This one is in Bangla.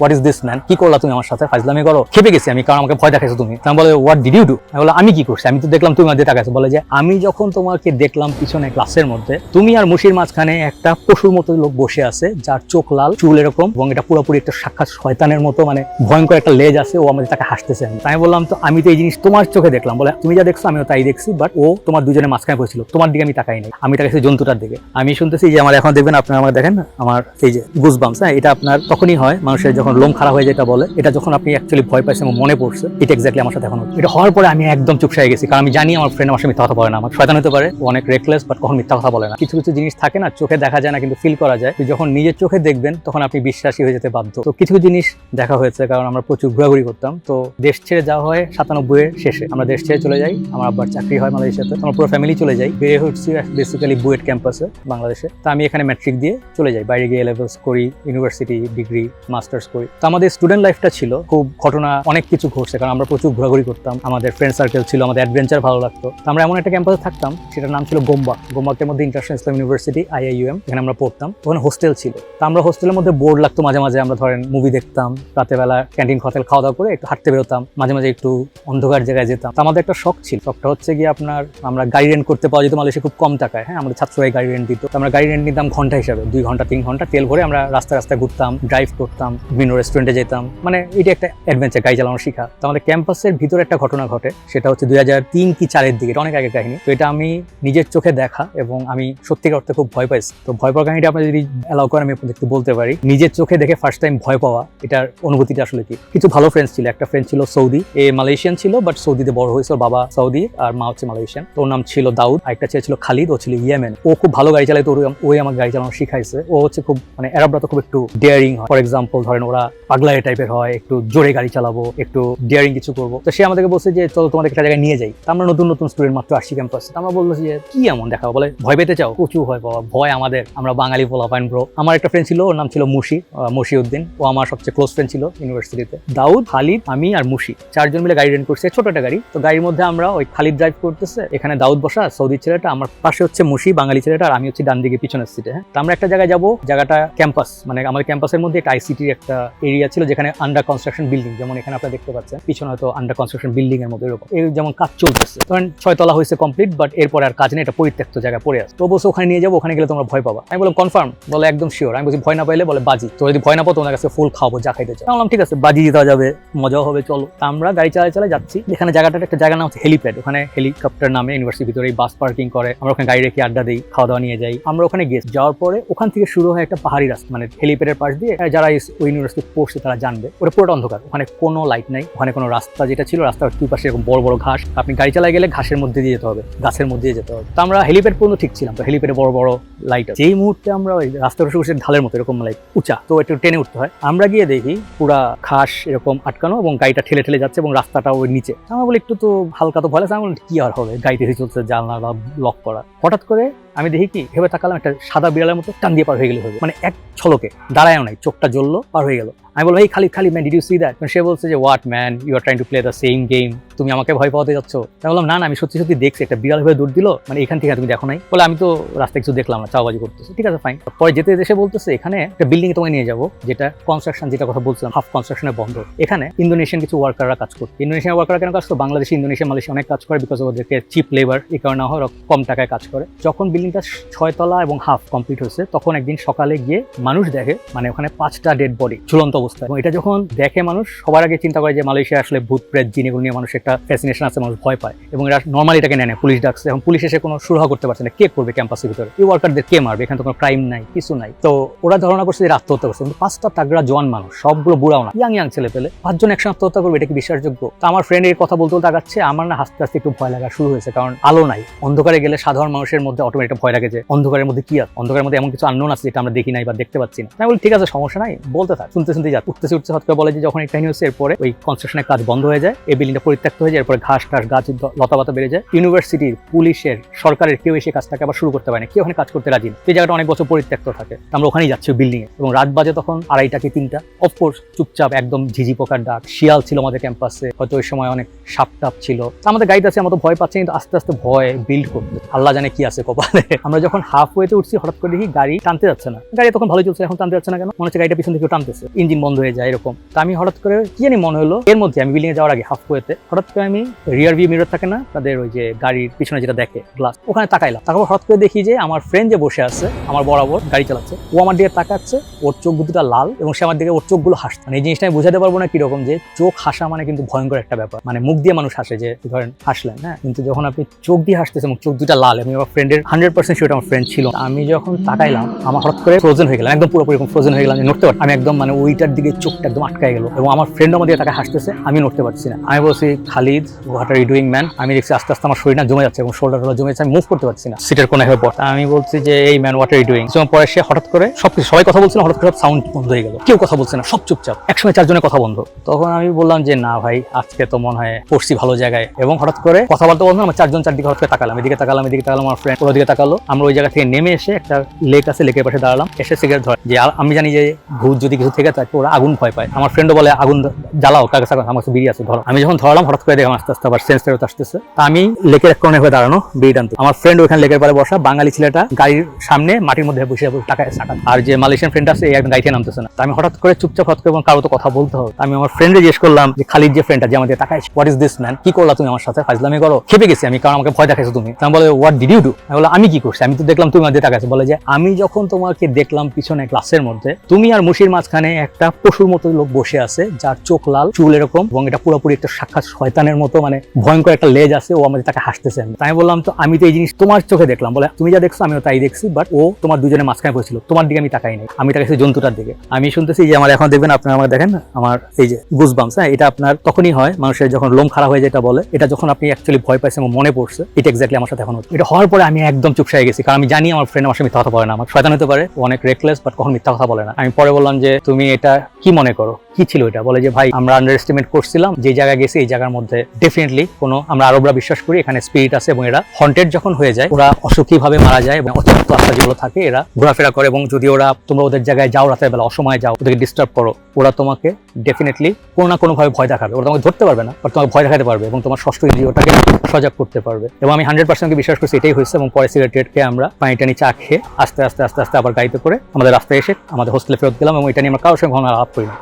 হোয়াট ইজ দিস ম্যান কি করলা তুমি আমার সাথে? ফাইজলামি করো? খেপে গেছি আমি, কারণ আমাকে ভয় দেখাইছো তুমি। আমি বলে হোয়াট ডিড ইউ ডু আমি বলে আমি কি করছি? আমি তো দেখলাম তুমি আমাদের তাকাইছো বলে যে, আমি যখন তোমাকে দেখলাম পিছনে ক্লাসের মধ্যে, তুমি আর মুশির মাঝখানে একটা পশুর মতো লোক বসে আছে, যার চোখ লাল, চুল এরকম, এবং এটা পুরোপুরি একটা সাক্ষাৎ শয়তানের মতো মানে ভয়ঙ্কর একটা লেজ আছে, ও আমাদের তাকে হাসতেছে। আমি তাই বললাম, তো আমি তো এই জিনিস তোমার চোখে দেখলাম। বলে, তুমি যা দেখছ, আমিও তাই দেখছি বাট ও তোমার দুজনের মাঝখানে বসেছিল। তোমার দিকে আমি তাকাই নাই আমি তাকাইছি জন্তুটার দিকে। আমি শুনতেছি যে, আমার এখন দেখবেন, আপনারা আমাকে দেখেন, আমার এই যে গুজবামস হ্যাঁ এটা আপনার তখনই হয়, মানুষের যখন লোম খারাপ হয়ে যেটা বলে, এটা যখন আপনি অ্যাকচুয়ালি ভয় পাইছেন এবং মনে পড়ছে, এটা এক্স্যাক্টলি আমার সাথে এখন এটা হওয়ার পরে আমি একদম চুপসে গেছি, কারণ আমি জানি আমার ফ্রেন্ড আমার সাথে মিথ্যা কথা বলে না, আমার শয়তান হতে পারে অনেক রেকলেস বাট কখন মিথ্যা কথা বলে না। কিছু কিছু জিনিস থাকে না, চোখে দেখা যায় না, কিন্তু ফিল করা যায়। যখন নিজের চোখে দেখবেন, তখন আপনি বিশ্বাসী হয়ে যেতে বাধ্য। তো কিছু জিনিস দেখা হয়েছে, কারণ আমরা প্রচুর ঘোরাঘুরি করতাম। তো দেশ ছেড়ে যাওয়া হয় সাতানব্বই এর শেষে। আমরা দেশ ছেড়ে চলে যাই, আমার আব্বার চাকরি হয় মালয়েশিয়াতে। আমরা পুরো ফ্যামিলি চলে যাই। বেড়ে হচ্ছি বেসিক্যালি বুয়েট ক্যাম্পাসে, বাংলাদেশে। তো আমি এখানে ম্যাট্রিক দিয়ে চলে যাই। বাইরে গিয়ে লেভেলস করি ইউনিভার্সিটি ডিগ্রি মাস্টার্স করি। তো আমাদের স্টুডেন্ট লাইফটা ছিল, খুব ঘটনা অনেক কিছু ঘটছে, কারণ আমরা প্রচুর ঘোরাঘুরি করতাম। আমাদের ফ্রেন্ড সার্কেল ছিল, আমাদের অ্যাডভেঞ্চার ভালো লাগতো। আমরা এমন একটা ক্যাম্পাসে থাকতাম, সেটার নাম ছিল গোম্বাক গোম্বাকের মধ্যে ইন্টারন্যাশনাল ইসলাম ইউনিভার্সিটি আইআইইউএম এখানে আমরা পড়তাম। ওখানে হোস্টেল ছিল। তো আমরা হোস্টেলের মধ্যে বোর্ড লাগতো মাঝে মাঝে। আমরা ধরেন মুভি দেখতাম রাতে বেলা ক্যান্টিন হোটেল খাওয়া দাওয়া করে একটু হাঁটতে বেরোতাম, মাঝে মাঝে একটু অন্ধকার জায়গায় যেতাম। আমাদের একটা শখ ছিল। শখটা হচ্ছে গিয়ে আপনার, আমরা গাড়ি রেন্ট করতে পাওয়া যেত, মালয়েশিয়া খুব কম টাকায়। হ্যাঁ আমাদের ছাত্ররাই গাড়ি রেন্ট দিত। আমরা গাড়ি রেন্ট নিতাম ঘণ্টা হিসাবে, দুই ঘণ্টা, তিন ঘণ্টা তেল ভরে আমরা রাস্তায় রাস্তায় ঘুরতাম ড্রাইভ করতাম। বিভিন্ন রেস্টুরেন্টে যেতাম। মানে এটা একটা অ্যাডভেঞ্চার গাড়ি চালানো শিখা। তো আমাদের ক্যাম্পাসের ভিতরে একটা ঘটনা ঘটে। সেটা হচ্ছে দুই হাজার তিন কি চারের দিকে, এটা অনেক আগের কাহিনী। তো এটা আমি নিজের চোখে দেখা এবং আমি সত্যিকার অর্থে খুব ভয় পাইছি। তো ভয় পাওয়ার কাহিনীটা আপনি যদি অ্যালাউ করেন, আমি একটু বলতে পারি। নিজের চোখে দেখে ফার্স্ট টাইম ভয় পাওয়া, এটার অনুভূতিটা আসলে কি? কিছু ভালো ফ্রেন্ডস ছিল। একটা ফ্রেন্ড ছিল সৌদি। এ মালয়েশিয়ান ছিল বাট সৌদিতে বড় হয়েছিল বাবা সৌদি আর মা হচ্ছে মালয়েশিয়ান। তো ওর নাম ছিল দাউদ। আরেকটা ছেলে ছিল খালিদ, ও ছিল ইয়েমেন। ও খুব ভালো গাড়ি চালাইতো ওর- ওই আমার গাড়ি চালানো শিখাইছে। ও হচ্ছে খুব মানে এরাবরা তো খুব একটু ডেয়ারিং হয়। ফর এক্সাম্পল ধরেন ওরা পাগলায় টাইপের হয়, একটু জোরে গাড়ি চালাবো, একটু ডেয়ারিং কিছু করব। তো সে আমাদেরকে বলছে যে, চলো তোমাদের একটা জায়গায় নিয়ে যাই। আমরা নতুন নতুন স্টুডেন্ট মাত্র আসছি ক্যাম্পাস আমরা বলল যে, কি এমন দেখাবো? বলে, ভয় পেতে চাও? প্রচুর ভয় পাওয়া, ভয় আমাদের। আমরা বাঙালি পোলা পাইন ব্রো আমার একটা ফ্রেন্ড ছিল, ওর নাম ছিল মুশি মুশি উদ্দিন ও আমার সবচেয়ে ক্লোজ ফ্রেন্ড ছিল ইউনিভার্সিটিতে দাউদ, খালিদ, আমি আর মুশি, চারজন মিলে গাড়ি রেন্ট করছে। ছোট একটা গাড়ি। তো গাড়ির মধ্যে আমরা ওই খালিদ ড্রাইভ করতেছে। এখানে দাউদ বসা, সৌদি ছেলেটা, আমার পাশে হচ্ছে মুশি, বাঙালি ছেলেটা, আর আমি হচ্ছে ডান দিকে পিছনের সিটে হ্যাঁ। তো আমরা একটা জায়গায় যাব। জায়গাটা ক্যাম্পাস মানে আমাদের ক্যাম্পাসের মধ্যে একটা আইসিটির একটা এরিয়া ছিল যেখানে আন্ডার কনস্ট্রাকশন বিল্ডিং যেমন এখানে আপনারা দেখতে পাচ্ছেন, পিছনে হয়তো আন্ডার কনস্ট্রাকশন বিল্ডিং এর মধ্যে এরকম। এই যেমন কাজ চলতেছে। ধরেন ছয়তলা হয়েছে কমপ্লিট বাট এরপরে আর কাজ নেই, এটা পরিত্যক্ত জায়গায় পড়ে আছে। তো বলছে ওখানে নিয়ে যাব, ওখানে গেলে তোমরা ভয় পাবা। আমি বললাম কনফার্ম বলে একদম শিওর আমি বলছি, ভয় না পাইলে, বলে, বাজি। তো যদি ভয় না পাও, তোমাদের কাছে ফুল খাব যা খাইতে চাও। বললাম, ঠিক আছে, বাজি দিতে যাবে, মজাও হবে, চলো। আমরা গাড়ি চালায় চালায় যাচ্ছি। এখানে জায়গাটার একটা জায়গা নাম হচ্ছে হেলিপ্যাড ওখানে হেলিকপ্টার নামে ইউনিভার্সিটির ভিতরে বাস পার্কিং করে। আমরা ওখানে গাড়ি রেখে আড্ডা দিই, খাওয়া দাওয়া নিয়ে যাই। আমরা ওখানে গেছি যাওয়ার পরে ওখান থেকে শুরু হয় একটা পাহাড়ি রাস্তা মানে হেলিপ্যাডের পাশ দিয়ে। যারা ওই পড়ছে তারা জানবে। ওটা পুরোটা অন্ধকার। ওখানে কোনো লাইট নাই ওখানে কোনো রাস্তা যেটা ছিল রাস্তার দুই পাশে এরকম বড় বড় ঘাস। আপনি গাড়ি চালায় গেলে ঘাসের মধ্যে দিয়ে যেতে হবে গাছের মধ্যে দিয়ে যেতে হবে। তো আমরা হেলিপ্যাড পর্যন্ত ঠিক ছিলাম তো হেলিপ্যাডে বড় বড় লাইট যেই মুহূর্তে আমরা ওই রাস্তার বসে ঢালের মতো এরকম লাইট উঁচা তো একটু টেনে উঠতে হয়। আমরা গিয়ে দেখি পুরা ঘাস এরকম আটকানো এবং গাড়িটা ঠেলে ঠেলে যাচ্ছে এবং রাস্তাটা ওই নিচে। আমরা বলি একটু তো হালকা তো ভয় লাগছে। আমি বলি, কি আর হবে? গাড়িতে চলছে জানলা লক করা। হঠাৎ করে আমি দেখি কি, ভেবে তাকালাম একটা সাদা বিড়ালের মতো টান দিয়ে পার হয়ে গেলে হবে মানে এক ছলকে দাঁড়ায়ও নাই, চোখটা জ্বললো, পার হয়ে গেল। আমি বললাম, এই খালি খালি man did you see that সে বলছে যে what man you are trying to play the same game তুমি আমাকে ভয় পাওয়াতে যাচ্ছ। আমি বললাম, না না, আমি সত্যি সত্যি দেখছি। একটা বিড়াল হয়ে দৌড় দিল মানে এখান থেকে তুমি দেখো নাই। বলে, আমি তো রাস্তায় কিছু দেখলাম না, চাওবাজি করতেছে। ঠিক আছে ফাইন পরে যেতে সে বলতেছে, এখানে একটা বিল্ডিং তোমায় নিয়ে যাব, যেটা কনস্ট্রাকশন যেটা কথা বলছিলাম হাফ কনস্ট্রাকশনে বন্ধ এখানে ইন্দোনেশিয়ান কিছু ওয়ার্কাররা কাজ করতো। ইন্দোনেশিয়ান ওয়ার্কাররা কেন কাজ করতো বাংলাদেশে ইন্দোনেশিয়া মালয়েশিয়া অনেক কাজ করে বিকজ ওদেরকে চিপ লেবার এই কারণে হয় কম টাকায় কাজ করে। যখন বিল্ডিংটা ছয়তলা এবং হাফ কমপ্লিট হয়েছে, তখন একদিন সকালে গিয়ে মানুষ দেখে মানে ওখানে পাঁচটা ডেড বডি ঝুলন্ত অবস্থায় এবং এটা যখন দেখে মানুষ, সবার আগে চিন্তা করে যে মালয়েশিয়া আসলে ভূত প্রেত জিন, এগুলো নিয়ে মানুষ একটা ফ্যাসিনেশন আছে, মানুষ ভয় পায়। এবং এরা নর্মালি এটাকে নেয় পুলিশ ডাকছে। এবং পুলিশ এসে কোনো সুরাহা করতে পারছে না, কে করবে ক্যাম্পাসের ভিতরে? এই ওয়ার্কারদের কে মারবে? এখানে তো কোনো ক্রাইম নাই, কিছু নাই। তো ওরা ধারণা করছে যে আত্মহত্যা করছে। কিন্তু পাঁচটা তাগড়া জোয়ান মানুষ, সবগুলো বুড়াও না ইয়াং ইয়াং ছেলে পেলে পাঁচজন একসঙ্গে আত্মহত্যা করবে, এটা কি বিশ্বাসযোগ্য? তো আমার ফ্রেন্ড এর কথা বলতে বলতে আগাচ্ছে আমার না হাসতে হাসতে একটু ভয় লাগা শুরু হয়েছে, কারণ আলো নাই। অন্ধকারে গেলে সাধারণ মানুষের মধ্যে অটোমেটিক ভয় লাগে যে, অন্ধকারের মধ্যে কি আছে? অন্ধকারের মধ্যে এমন কিছু আননোন আছে যেটা আমরা দেখি নাই বা দেখতে পাচ্ছি না। আমি বলি, ঠিক আছে, সমস্যা নাই, বলতে থাক। শুনতে শুনতে যা উঠতেছে উঠতে হঠাৎ বলে যে যখন একটা হচ্ছে এরপরে ওই কনস্ট্রাকশনের কাজ বন্ধ হয়ে যায়, এই বিল্ডিংটা পরিত্যক্ত হয়ে যায়, এরপরে ঘাস টাস, গাছ লতাপাতা বেড়ে যায় ইউনিভার্সিটির পুলিশের, সরকারের কেউ এসে কাজটাকে আবার শুরু করতে পারে না, কেউ ওখানে কাজ করতে রাজি না। এই জায়গাটা অনেক বছর পরিত্যক্ত থাকে। আমরা ওখানেই যাচ্ছি বিল্ডিং এ। এবং রাত বাজে তখন আড়াইটা কি তিনটা। অফকোর্স চুপচাপ একদম ঝিঝি পোকার ডাক, শিয়াল ছিল আমাদের ক্যাম্পাসে হয়তো ওই সময় অনেক সাপ টাপ ছিল। আমাদের গাইড আছে, আমরা ভয় পাচ্ছি, কিন্তু আস্তে আস্তে ভয় বিল্ড করতে। আল্লাহ জানে কি আছে কপালে। আমরা যখন হাফ ওয়েতে উঠছি, হঠাৎ করে দেখি গাড়ি টানতে যাচ্ছে না। গাড়ি তখন ভালো চলছে, এখন টানতে যাচ্ছে না কেন? মনে হচ্ছে গাড়িটা পিছন থেকে টানতেছে। ইঞ্জিন বন্ধ হয়ে যায় এরকম। তো আমি হঠাৎ করে কি জানি মনে হলো, এর মধ্যে আমি বিল্ডিং এ যাওয়ার আগে হাফ ওয়েতে হঠাৎ করে আমি রিয়ার ভিউ মিরর থাকে না, তাদের ওই যে গাড়ির পিছনে যেটা দেখে গ্লাস ওখানে তাকাইলাম। তারপর হঠাৎ করে দেখি যে আমার ফ্রেন্ড যে বসে আছে, আমার বরাবর গাড়ি চালাচ্ছে, ও আমার দিকে তাকাচ্ছে, ওর চোখ দুটোটা লাল এবং সে আমার দিকে, ওর চোখগুলো হাসছে। মানে এই জিনিসটা আমি বোঝাতে পারব না কীরকম যে চোখ হাসা মানে কিন্তু ভয়ঙ্কর একটা ব্যাপার। মানে মুখ দিয়ে মানুষ হাসে যে, ধরেন হাসলেন হ্যাঁ? কিন্তু যখন আপনি চোখ দিয়ে হাসতেছেন চোখ দুটা লাল আমি আমার ফ্রেন্ডের হান্ড্রেড পার্সেন্ট সেটা আমার ফ্রেন্ড ছিল। আমি যখন তাকাইলাম, আমার হঠাৎ করে ফ্রোজেন হয়ে গেলাম, একদম পুরোপুরি ফ্রোজেন হয়ে গেলাম আমি নড়তে পারছি আমি একদম মানে ওইটার দিকে চোখটা একদম আটকায় গেল এবং আমার ফ্রেন্ড আমার দিকে তাকে হাসতেছে, আমি নড়তে পারছি না। আমি বলছি, Khalid what are you doing man আমি দেখছি আস্তে আস্তে আমার শরীরটা জমে যাচ্ছে এবং শোল্ডার টোল্ডার জমে যাচ্ছে, আমি মুভ করতে পারছি না। সিটের কোনো হয়ে পড়। আমি বলছি যে, এই man what are you doing পরে সে হঠাৎ করে সব কিছু সবাই কথা বলছিল, হঠাৎ করে সাউন্ড বন্ধ হয়ে গেল। কেউ কথা বলছে না, সব চুপচাপ। একসময় চারজনের কথা বন্ধ। তখন আমি বললাম যে, না, ভাই, আজকে তো মনে হয় পড়ছি ভালো জায়গায়। এবং হঠাৎ করে কথা বলতে বলতে আমার চারজন চারদিকে হঠাৎ করে তাকালাম। এদিকে তাকালাম এদিকে তাকালাম, আমার ফ্রেন্ড ওর দিকে তাকালো। আমরা ওই জায়গা থেকে নেমে এসে একটা লেক আছে লেকের পাশে দাঁড়ালাম। এসে সিগারেট ধর। যে আমি জানি যে ভূত যদি কিছু থেকে থাকে ওরা আগুন ভয় পায়। আমার ফ্রেন্ডও বলে, আগুন জ্বালাও, কাকে আমার কাছে বিড়ি আছে, ধরো। আমি যখন ধরলাম, হঠাৎ করে দেখলাম আস্তে আস্তে আবার সেন্স ফেরত আসতেছে তা আমি লেকের এক কোণে হয়ে দাঁড়ানো, বিড়ি টানতে। আমার ফ্রেন্ড ওখানে লেকের পারে বসা, বাঙালি ছেলেটা গাড়ির সামনে মাটির মধ্যে বসে টাকায় সাকা আর যে মালয়েশিয়ান ফ্রেন্ড আছে এই একদম গাড়িতে নামতেছে না। আমি হঠাৎ করে চুপচাপ হঠাৎ করে কারও তো কথা বলতে হবে। আমি আমার ফ্রেন্ডে জিজ্ঞেস করলাম, যে খালিদ যে ফ্রেন্ডটা যে আমাদের টাকায় হোয়াট ইজ দিস ম্যান কি করলা তুমি আমার সাথে? ফাজলামি করো। খেপে গেছি আমি, কারণ আমাকে ভয় দেখাইছো তুমি। আমি বলে হোয়াট ডিড ইউ ডু আমি বলে আমি কি করছি? আমি তো দেখলাম তুমি আমাদের টাকা বলে যে, আমি যখন তোমাকে দেখলাম পিছনে ক্লাসের মধ্যে, তুমি আর মুশির মাঝখানে একটা পশুর মতো লোক বসে আছে, যার চোখ লাল, চুল এরকম, এবং এটা পুরোপুরি একটা সাক্ষাৎ শয়তানের মতো মানে ভয়ঙ্কর একটা লেজ আছে, ও আমাদের তাকে হাসতেছে। তাই বললাম, তো আমি তো এই জিনিস তোমার চোখে দেখলাম। বলে, তুমি যা দেখছ, আমিও তাই দেখছি বাট ও তোমার দুজনের মাঝখানে বসেছিল তোমার দিকে আমি তাকাই নাই আমি তাকাইছি জন্তুটার দিকে। আমি শুনতেছি যে আমার এখন দেখবেন, আপনারা আমার দেখেন আমার এই যে গুজবামস হ্যাঁ এটা আপনার তখনই হয়, মানুষের যখন লোম খারাপ হয়ে যেটা বলে, এটা যখন আপনি অ্যাকচুয়ালি ভয় পাইছেন এবং মনে পড়ছে এটা এক্স্যাক্টলি আমার সাথে এখন এটা হওয়ার পরে আমি একদম চুপসাই গেছি, কারণ আমি জানি আমার ফ্রেন্ড আমার সাথে মিথ্যা কথা বলে না। আমার শয়তান হতে পারে, অনেক রেকলেস বাট কখন মিথ্যা কথা বলে না। আমি পরে বললাম যে, তুমি এটা কি মনে করো? কি ছিল এটা? বলে যে, ভাই, আমরা আন্ডার এস্টিমেট করছিলাম, যে জায়গায় গেছি, এই জায়গার মধ্যে ডেফিনেটলি কোনো, আমরা আরবরা বিশ্বাস করি, এখানে স্পিরিট আছে এবং এরা হন্টেড যখন হয়ে যায়, ওরা অসুখী ভাবে মারা যায় এবং অতিরিক্ত আত্মা যেগুলো থাকে, এরা ঘোরাফেরা করে এবং যদি ওরা, তোমরা ওদের জায়গায় যাও রাতের বেলা অসময়ে যাও, ওদেরকে ডিস্টার্ব করো, ওরা তোমাকে ডেফিনেটলি কোনো না কোনো ভাবে ভয় দেখাবে। ওরা তোমাকে ধরতে পারবে না বাট তোমাকে ভয় দেখাতে পারবে এবং তোমার ষষ্ঠ ইন্দ্রিয়টাকে সজাগ করতে পারবে এবং আমি হান্ড্রেড পার্সেন্টকে বিশ্বাস করছি, এটাই হয়েছে এবং পরে সিগারেট খেয়ে আমরা পানি টানি চা খেয়ে আস্তে আস্তে আস্তে আস্তে আবার গাড়িতে করে আমাদের রাস্তায় এসে আমাদের হোস্টেলে ফেরত গেলাম এবং এটা নিয়ে আমরা কারোর সঙ্গে কখনো আলাপ করি না